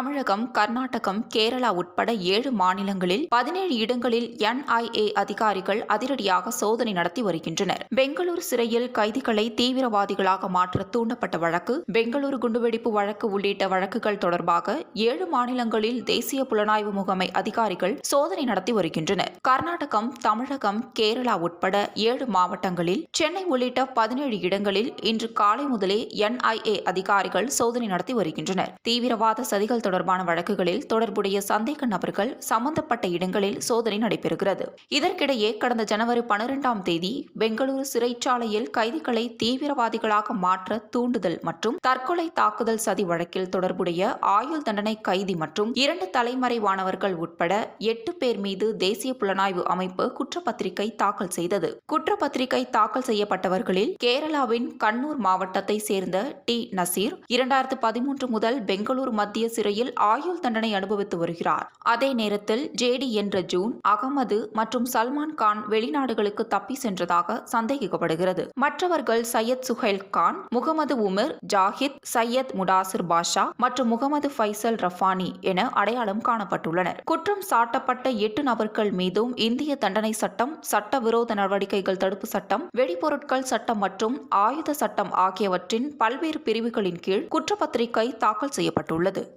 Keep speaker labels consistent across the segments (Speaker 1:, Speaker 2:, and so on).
Speaker 1: தமிழகம் கர்நாடகம் கேரளா உட்பட ஏழு மாநிலங்களில் பதினேழு இடங்களில் என்ஐஏ அதிகாரிகள் அதிரடியாக சோதனை நடத்தி வருகின்றனர். பெங்களூரு சிறையில் கைதிகளை தீவிரவாதிகளாக மாற்ற தூண்டப்பட்ட வழக்கு பெங்களூரு குண்டுவெடிப்பு வழக்கு உள்ளிட்ட வழக்குகள் தொடர்பாக ஏழு மாநிலங்களில் தேசிய புலனாய்வு முகமை அதிகாரிகள் சோதனை நடத்தி வருகின்றனர். கர்நாடகம் தமிழகம் கேரளா உட்பட ஏழு மாவட்டங்களில் சென்னை உள்ளிட்ட பதினேழு இடங்களில் இன்று காலை முதலே என்ஐஏ அதிகாரிகள் சோதனை நடத்தி வருகின்றனர். தீவிரவாத சதிகள் தொடர்பான வழக்குகளில் தொடர்புடைய சந்தேக நபர்கள் சம்பந்தப்பட்ட இடங்களில் சோதனை நடைபெறுகிறது. இதற்கிடையே கடந்த ஜனவரி பனிரெண்டாம் தேதி பெங்களூரு சிறைச்சாலையில் கைதிகளை தீவிரவாதிகளாக மாற்ற தூண்டுதல் மற்றும் தற்கொலை தாக்குதல் சதி வழக்கில் தொடர்புடைய ஆயுள் தண்டனை கைதி மற்றும் இரண்டு தலைமறைவானவர்கள் உட்பட எட்டு பேர் மீது தேசிய புலனாய்வு அமைப்பு குற்றப்பத்திரிகை தாக்கல் செய்தது. குற்றப்பத்திரிகை தாக்கல் செய்யப்பட்டவர்களில் கேரளாவின் கண்ணூர் மாவட்டத்தை சேர்ந்த டி. நசீர் இரண்டாயிரத்து பதிமூன்று முதல் பெங்களூரு மத்திய சிறையில் ஆயுள் தண்டனை அனுபவித்து வருகிறார். அதே நேரத்தில் ஜேடி என்ற ஜூன் அகமது மற்றும் சல்மான் கான் வெளிநாடுகளுக்கு தப்பி சென்றதாக சந்தேகிக்கப்படுகிறது. மற்றவர்கள் சையத் சுஹைல் கான் முகமது உமர் ஜாஹித் சையத் முடாசிர் பாஷா மற்றும் முகமது ஃபைசல் ரஃபானி என அடையாளம் காணப்பட்டுள்ளனர். குற்றம் சாட்டப்பட்ட எட்டு நபர்கள் மீதும் இந்திய தண்டனை சட்டம் சட்டவிரோத நடவடிக்கைகள் தடுப்பு சட்டம் வெடிபொருட்கள் சட்டம் மற்றும் ஆயுத சட்டம் ஆகியவற்றின் பல்வேறு பிரிவுகளின் கீழ் குற்றப்பத்திரிகை தாக்கல் செய்யப்பட்டுள்ளது.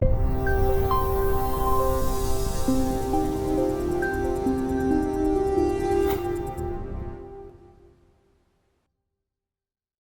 Speaker 1: thank you